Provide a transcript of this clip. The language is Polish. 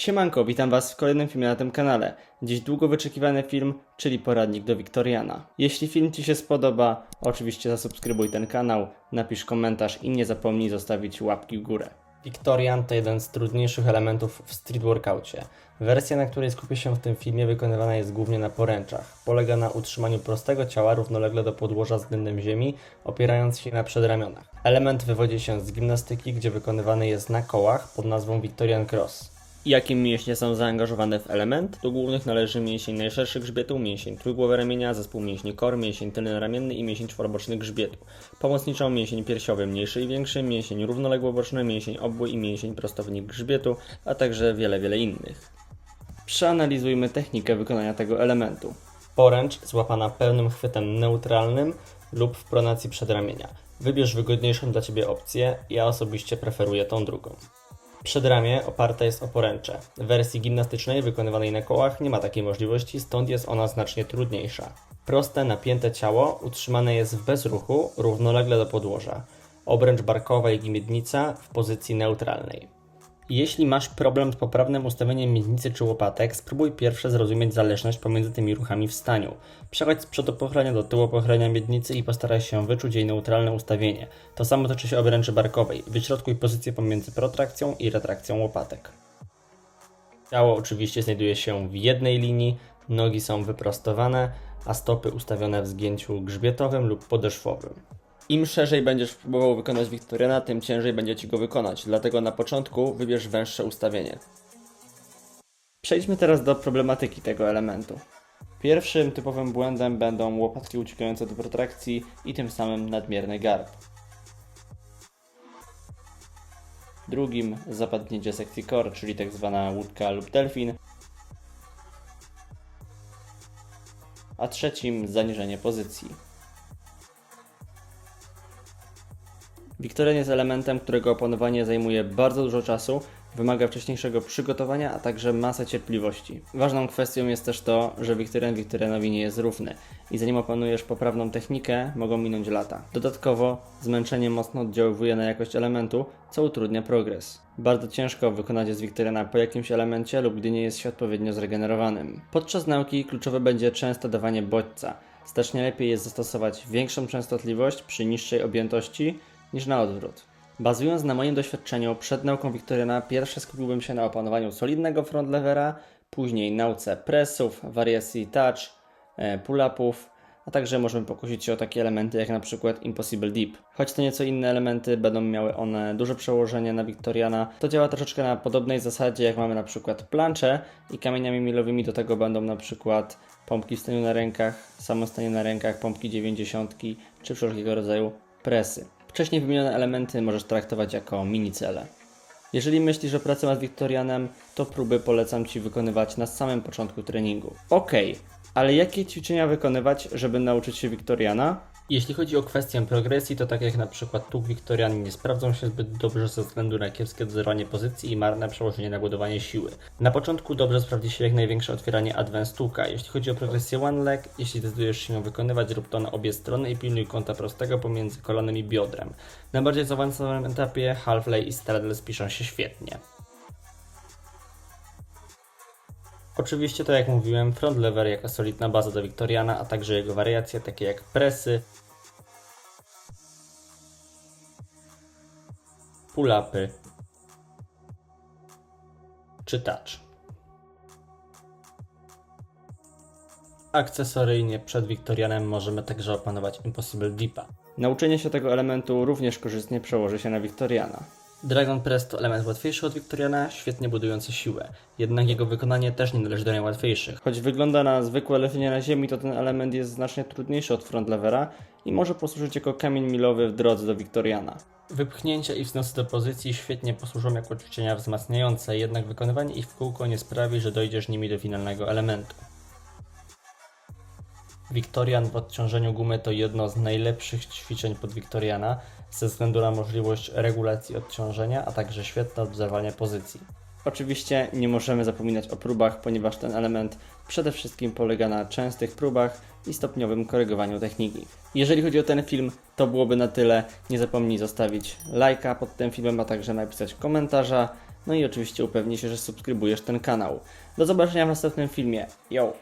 Siemanko, witam Was w kolejnym filmie na tym kanale. Dziś długo wyczekiwany film, czyli poradnik do Wiktoriana. Jeśli film Ci się spodoba, oczywiście zasubskrybuj ten kanał, napisz komentarz i nie zapomnij zostawić łapki w górę. Wiktorian to jeden z trudniejszych elementów w street workoutie. Wersja, na której skupię się w tym filmie, wykonywana jest głównie na poręczach. Polega na utrzymaniu prostego ciała równolegle do podłoża względem ziemi, opierając się na przedramionach. Element wywodzi się z gimnastyki, gdzie wykonywany jest na kołach pod nazwą Victorian Cross. Jakie mięśnie są zaangażowane w element? Do głównych należy mięsień najszerszy grzbietu, mięsień trójgłowy ramienia, zespół mięśni kor, mięsień tylny ramienny i mięsień czworoboczny grzbietu. Pomocniczą mięsień piersiowy mniejszy i większy, mięsień równoległoboczny, mięsień obły i mięsień prostownik grzbietu, a także wiele, wiele innych. Przeanalizujmy technikę wykonania tego elementu. Poręcz złapana pełnym chwytem neutralnym lub w pronacji przedramienia. Wybierz wygodniejszą dla Ciebie opcję, ja osobiście preferuję tą drugą. Przedramię oparte jest o poręcze. W wersji gimnastycznej wykonywanej na kołach nie ma takiej możliwości, stąd jest ona znacznie trudniejsza. Proste, napięte ciało utrzymane jest w bezruchu, równolegle do podłoża. Obręcz barkowa i miednica w pozycji neutralnej. Jeśli masz problem z poprawnym ustawieniem miednicy czy łopatek, spróbuj pierwsze zrozumieć zależność pomiędzy tymi ruchami w staniu. Przechodź z przodu pochylenia do tyłu pochylenia miednicy i postaraj się wyczuć jej neutralne ustawienie. To samo tyczy się obręczy barkowej. Wyśrodkuj pozycję pomiędzy protrakcją i retrakcją łopatek. Ciało oczywiście znajduje się w jednej linii, nogi są wyprostowane, a stopy ustawione w zgięciu grzbietowym lub podeszwowym. Im szerzej będziesz próbował wykonać Wiktoriana, tym ciężej będzie Ci go wykonać, dlatego na początku wybierz węższe ustawienie. Przejdźmy teraz do problematyki tego elementu. Pierwszym typowym błędem będą łopatki uciekające do protrakcji i tym samym nadmierny garb. Drugim zapadnięcie sekcji core, czyli tak zwana łódka lub delfin. A trzecim zaniżenie pozycji. Wiktorian jest elementem, którego opanowanie zajmuje bardzo dużo czasu, wymaga wcześniejszego przygotowania, a także masę cierpliwości. Ważną kwestią jest też to, że Wiktorian Wiktorianowi nie jest równy i zanim opanujesz poprawną technikę, mogą minąć lata. Dodatkowo zmęczenie mocno oddziaływuje na jakość elementu, co utrudnia progres. Bardzo ciężko wykonać jest Wiktoriana po jakimś elemencie lub gdy nie jest się odpowiednio zregenerowanym. Podczas nauki kluczowe będzie częste dawanie bodźca. Znacznie lepiej jest zastosować większą częstotliwość przy niższej objętości niż na odwrót. Bazując na moim doświadczeniu przed nauką Wiktoriana, pierwsze skupiłbym się na opanowaniu solidnego front levera, później nauce pressów, wariacji touch, e, pull-upów, a także możemy pokusić się o takie elementy jak na przykład Impossible Deep. Choć to nieco inne elementy, będą miały one duże przełożenie na Wiktoriana, to działa troszeczkę na podobnej zasadzie jak mamy na przykład plancze i kamieniami milowymi do tego będą na przykład pompki w staniu na rękach, samostanie na rękach, pompki 90 czy wszelkiego rodzaju presy. Wcześniej wymienione elementy możesz traktować jako mini cele. Jeżeli myślisz o pracy nad Wiktorianem, to próby polecam Ci wykonywać na samym początku treningu. Ok, ale jakie ćwiczenia wykonywać, żeby nauczyć się Wiktoriana? Jeśli chodzi o kwestię progresji, to tak jak na przykład tu Wiktoriany nie sprawdzą się zbyt dobrze ze względu na kiepskie dozorowanie pozycji i marne przełożenie na budowanie siły. Na początku dobrze sprawdzi się jak największe otwieranie Advanced Tuka. Jeśli chodzi o progresję One Leg, jeśli zdecydujesz się ją wykonywać, rób to na obie strony i pilnuj kąta prostego pomiędzy kolanem i biodrem. Na bardziej zaawansowanym etapie Half Lay i Straddle spiszą się świetnie. Oczywiście, tak jak mówiłem, front lever jako solidna baza do Wiktoriana, a także jego wariacje takie jak presy, pull-upy czy touch. Akcesoryjnie przed Wiktorianem możemy także opanować Impossible Deepa. Nauczenie się tego elementu również korzystnie przełoży się na Wiktoriana. Dragon Press to element łatwiejszy od Wiktoriana, świetnie budujący siłę. Jednak jego wykonanie też nie należy do najłatwiejszych. Choć wygląda na zwykłe leżenie na ziemi, to ten element jest znacznie trudniejszy od front levera i może posłużyć jako kamień milowy w drodze do Wiktoriana. Wypchnięcia i wznosy do pozycji świetnie posłużą jako ćwiczenia wzmacniające, jednak wykonywanie ich w kółko nie sprawi, że dojdziesz nimi do finalnego elementu. Wiktorian w odciążeniu gumy to jedno z najlepszych ćwiczeń pod Wiktoriana ze względu na możliwość regulacji odciążenia, a także świetne odwzorowanie pozycji. Oczywiście nie możemy zapominać o próbach, ponieważ ten element przede wszystkim polega na częstych próbach i stopniowym korygowaniu techniki. Jeżeli chodzi o ten film, to byłoby na tyle. Nie zapomnij zostawić lajka pod tym filmem, a także napisać komentarza. No i oczywiście upewnij się, że subskrybujesz ten kanał. Do zobaczenia w następnym filmie. Yo!